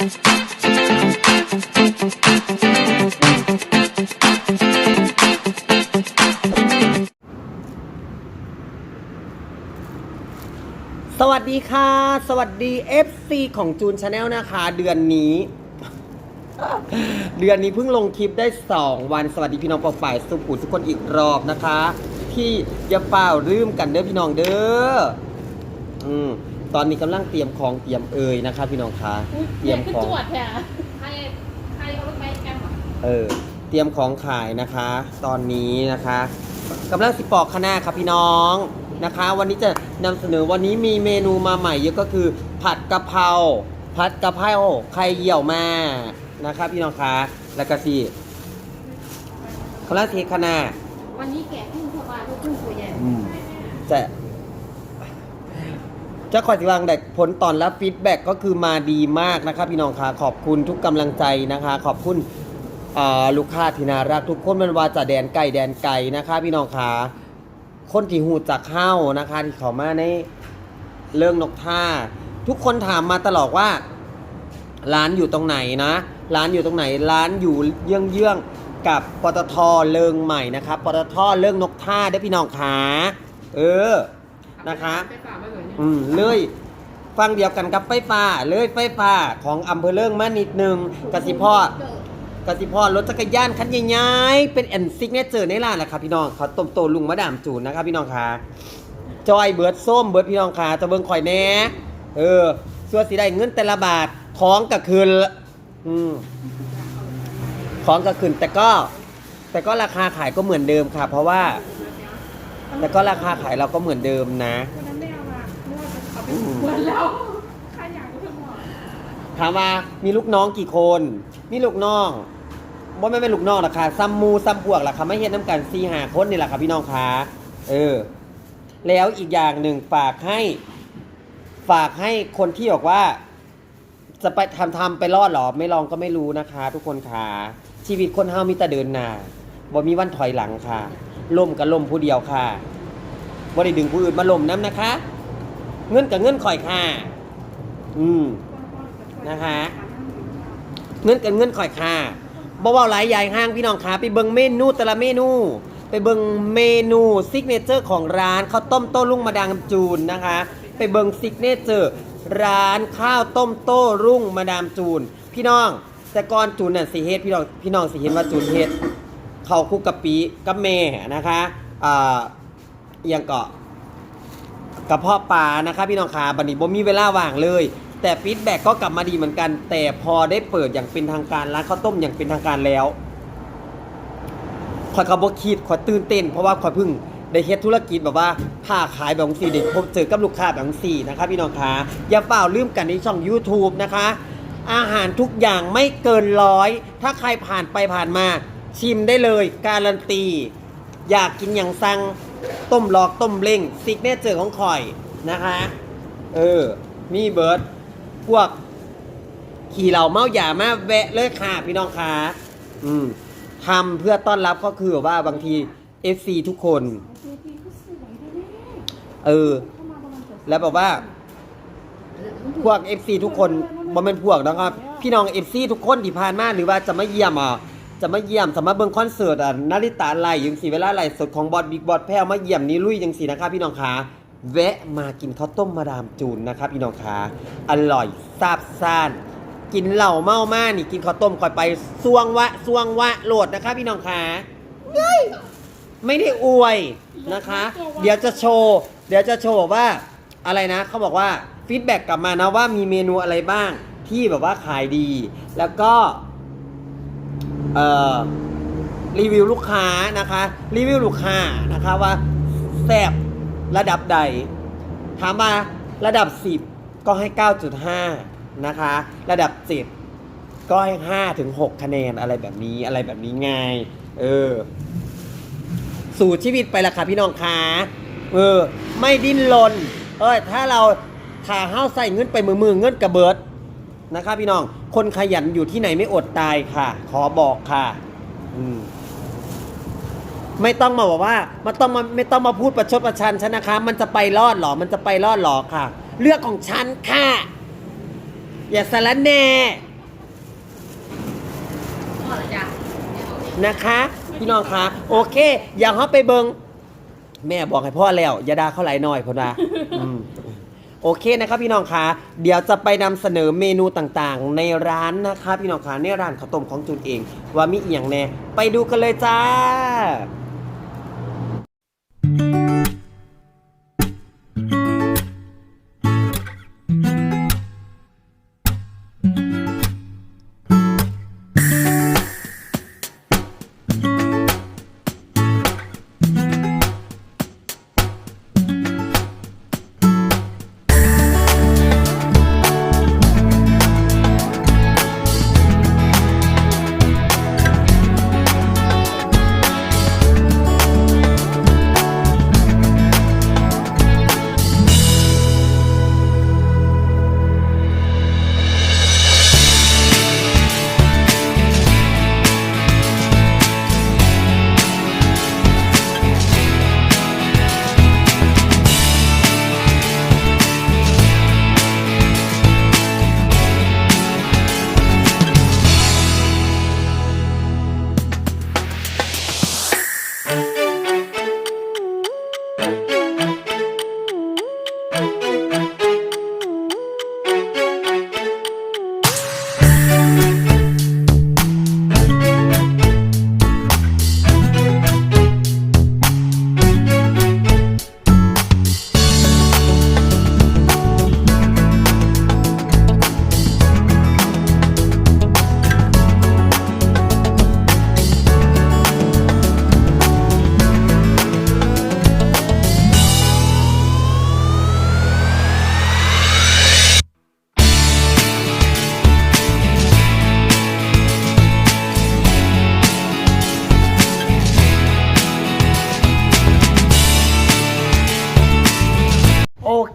สวัสดีค่ะ สวัสดี FC ของจูนชาแนลนะคะ เดือนนี้ เดือนนี้เพิ่งลงคลิปได้ 2 วันสวัสดีพี่น้องปองป่ายสุขุทุกคนอีกรอบนะคะ ที่อย่าเปล่าลืมกันเด้อพี่น้องเด้ออืม ตอนนี้กำลังเตรียมของเตรียมเอ่ยนะคะพี่น้องคะเตรียมของตรวจแผลใครใครเอารถไปแกมเหรอเออ เตรียมของขายนะคะ ตอนนี้นะคะกำลังสิปอกคณะครับพี่น้องนะคะ วันนี้จะนำเสนอวันนี้มีเมนูมาใหม่เยอะก็คือ ผัดกะเพราผัดกะเพราไข่เยี่ยวมานะคะพี่น้องคะแล้วก็สิกำลังเทคณะวันนี้แกะขึ้นสบายลูกขึ้นตัวใหญ่จะ จะคอยสิวังแต่ผลตอนรับฟีดแบ็กก็คือมาดีมากนะคะพี่น้องคะขอบคุณทุกกำลังใจนะคะ ขอบคุณลูกค้าที่น่ารักทุกคนมันว่าจะแดนไก่แดนไก่นะคะ พี่น้องคะคนที่หูจักเข้านะคะ ที่เขามาในเรื่องนกท่า ทุกคนถามมาตลอดว่า ร้านอยู่ตรงไหนนะ ร้านอยู่ตรงไหน ร้านอยู่เยื้องๆกับปตทเลิงใหม่นะครับปตทเลิงนกท่าได้พี่น้องขาเออ นะคะไปฝากไว้เลยเนี่ยอืมเลยฟังเดียวกันกับไฟฟ้าเลยไฟฟ้าของอำเภอเลิงมานิดนึงกสิพ่อกสิพ่อรถจักรยานคันใหญ่ๆเป็นแอนซิกเนเจอร์ในร้านแหละครับพี่น้องเขาต้มโตลุงมาดามจูนนะครับพี่น้องขาจอยเบิร์ดส้มเบิร์ดพี่น้องขาจะเบิ้งข่อยแหน่เออส่วนสีได้เงินแต่ละบาทของก็คืนละอืมของก็คืนแต่ก็ แต่ก็ราคาขายก็เหมือนเดิมค่ะ เพราะว่า แต่ก็ราคาขายเราก็เหมือนเดิมนะวันนั้นไม่เอามาเพราะว่าจะเอาไปหมดแล้วใครอยากก็เพิ่งบอกถามว่ามีลูกน้องกี่คน มีลูกน้องว่าไม่เป็นลูกน้องหรอกค่ะซัมมูซัมพวกหรอกค่ะไม่เห็นน้ำกันซีหาคนนี่แหละค่ะพี่น้องคะเออ แล้วอีกอย่างหนึ่งฝากให้ฝากให้คนที่บอกว่า จะไปทำทำไปรอดเหรอ ไม่ลองก็ไม่รู้นะคะ ทุกคนค่ะชีวิตคนเฮามีแต่เดินหน้าบ่มีวันถอยหลังค่ะ ล่มกับล่มผู้เดียวค่ะบ่ได้ดึงผู้อื่นมาล่มน้ำนะคะ เงินกับเงินข่อยค่ะ อืมนะคะ เงินกันเงินข่อยค่ะบ่เว้าหลายใหญ่ห้างพี่น้องขาไปเบิงเมนูแต่ละเมนู ไปเบิงเมนูซิกเนเจอร์ของร้านข้าวต้มโต้รุ่งมาดามจูนนะคะ ไปเบิงซิกเนเจอร์ร้านข้าวต้มโต้รุ่งมาดามจูน พี่น้องแต่ก่อนจูนน่ะสิเฮ็ดพี่น้องพี่น้องสิเห็นว่าจูนเฮ็ด ข้าวคลุกกะปิกับแม่นะคะอ่าเอียงเกาะกระเพาะปลานะคะพี่น้องขาบันนี้บ่มีเวลาว่างเลย แต่ฟีดแบ็กก็กลับมาดีเหมือนกัน แต่พอได้เปิดอย่างเป็นทางการร้านข้าวต้มอย่างเป็นทางการแล้วคอยกระบอกคิดคอยตื่นเต้น เพราะว่าคอยเพิ่งได้เฮ็ดธุรกิจแบบว่าค้าขายแบบสี่เด็กพบเจอกับลูกค้าแบบสี่นะคะพี่น้องขาอย่าเปล่าลืมกันในช่อง YouTube นะคะ อาหารทุกอย่างไม่เกินร้อย ถ้าใครผ่านไปผ่านมา ชิมได้เลยการันตี อยากกินอย่างสั่งต้มหลอกต้มเล้งซิกเนเจอร์ของข่อยนะคะ เออ มีเบิร์ดพวก ขี่เหล่าเมาหยามาแวะเลยค่ะพี่น้องคะอืมทำเพื่อต้อนรับก็คือว่าบางที FC ทุกคน เออ แล้วแบบว่า พวก FC ทุกคนบ่เป็นพวกนะครับ พี่น้อง FC ทุกคนที่ผ่านมาหรือว่าจะมาเยี่ยมอะ จะมาเยี่ยมจะมาเบิ่งคอนเสิร์ตอะนาริตาไลยังสีเวลาไลฟ์สดของบอดบิ๊กบอดแพ้วมาเยี่ยมนี้ลุยยังสีนะครับพี่น้องขาแวะมากินข้าวต้มมาดามจูนนะครับพี่น้องขาอร่อยซาบซ่านกินเหล่าเมามานี่กินข้าวต้มคอยไปสวงวะสวงวะโหลดนะครับพี่น้องขาเฮ้ยไม่ได้อวยนะคะ เดี๋ยวจะโชว์เดี๋ยวจะโชว์ว่าอะไรนะเขาบอกว่าฟีดแบ็กกลับมานะว่ามีเมนูอะไรบ้างที่แบบว่าขายดี แล้วก็ เอ่อรีวิวลูกค้านะคะ รีวิวลูกค้านะคะว่าแซบระดับใด ถามมาระดับ 10 ก็ให้ 9.5 นะคะ ระดับ7ก็ให้5ถึง6คะแนนอะไรแบบนี้อะไรแบบนี้ไงเออ สู่ชีวิตไปละค่ะพี่น้องคะเออ ไม่ดิ้นรนเอ้ยถ้าเราถ้าเฮ้าใส่เงินไปมือมือเงินกระเบิด นะคะพี่น้อง คนขยันอยู่ที่ไหนไม่อดตายค่ะ ขอบอกค่ะ อืมไม่ต้องมาบอกว่าไม่ต้องมาไม่ต้องมาพูดประชดประชันฉันนะคะ มันจะไปรอดหรอ มันจะไปรอดหรอค่ะเลือกของฉันค่ะ อย่าสารแน่นะคะ พี่น้องคะโอเค อย่าเฮาไปเบิงแม่บอกให้พ่อแล้ว อย่าด่าเขาหลายหน่อยพอนะ โอเคนะครับพี่น้องคะเดี๋ยวจะไปนำเสนอเมนูต่างๆ ในร้านนะคะพี่น้องคะในร้านข้าวต้มของจุนเอง ว่ามีอีกอย่างแน่ไปดูกันเลยจ้า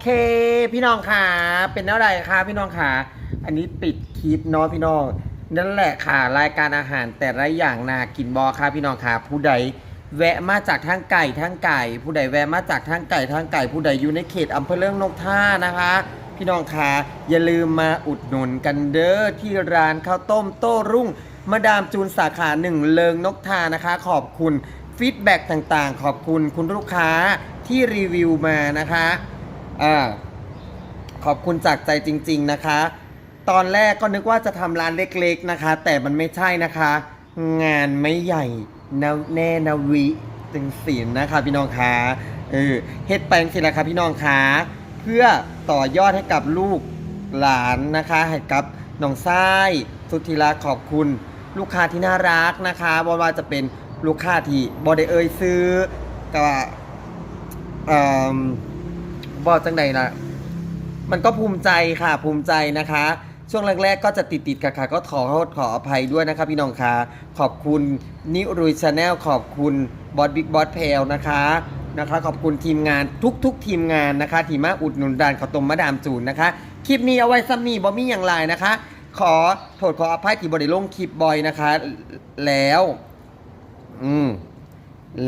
เค พี่น้องค่ะเป็นอะไรคะพี่น้องค่ะ อันนี้ปิดคลิปเนาะพี่น้อง นั่นแหละค่ะ รายการอาหารแต่ละอย่างนากินบอค่ะพี่น้องค่ะ ผู้ใดแวะมาจากทางไก่ทางไก่ ผู้ใดแวะมาจากทางไก่ทางไก่ ผู้ใดอยู่ในเขตอำเภอเรื่องนกท่านะคะ พี่น้องค่ะอย่าลืมมาอุดหนุนกันเด้อที่ร้านข้าวต้มโต้รุ่งมาดามจูนสาขาหนึ่งเลิงนกทานะคะ ขอบคุณฟีดแบ็กต่างๆ ขอบคุณคุณลูกค้าที่รีวิวมานะคะ อ่าขอบคุณจากใจจริง ๆนะคะ ตอนแรกก็นึกว่าจะทำร้านเล็ก ๆนะคะ แต่มันไม่ใช่นะคะ งานไม่ใหญ่นะแน่นาวิจึงศิลนะคะพี่น้องคะเออเฮ็ดแปลงสิละคะพี่น้องคะเพื่อต่อยอดให้กับลูกหลานนะคะ ให้กับน้องไส้สุธิรักขอบคุณลูกค้าที่น่ารักนะคะบ่ว่าจะเป็นลูกค้าที่บอได้เอ่ยซื้อก็เอ่อ บอกจังใดนะมันก็ภูมิใจค่ะภูมิใจนะคะ ช่วงแรกๆก็จะติดติดๆค่ะก็ขอโทษขออภัยด้วยนะคะพี่น้องคะขอบคุณนิรุยชาแนลขอบคุณบอสบิ๊กบอสเพลนะคะนะคะขอบคุณทีมงานทุกๆ ทีมงานนะคะที่มาอุดหนุนด่านข้าวต้มมาดามจูนนะคะ คลิปนี้เอาไว้ซ้ำนี่บอมี่อย่างไรนะคะ ขอโทษขออภัยที่บริลงคลิปบอยนะคะ แล้ว อืม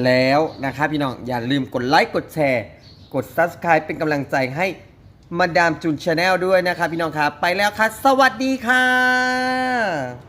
แล้วนะคะพี่น้องอย่าลืมกดไลค์กดแชร์ กด Subscribe เป็นกำลังใจให้มาดามจุนชาแนลด้วยนะคะพี่น้องครับ ไปแล้วค่ะ สวัสดีค่ะ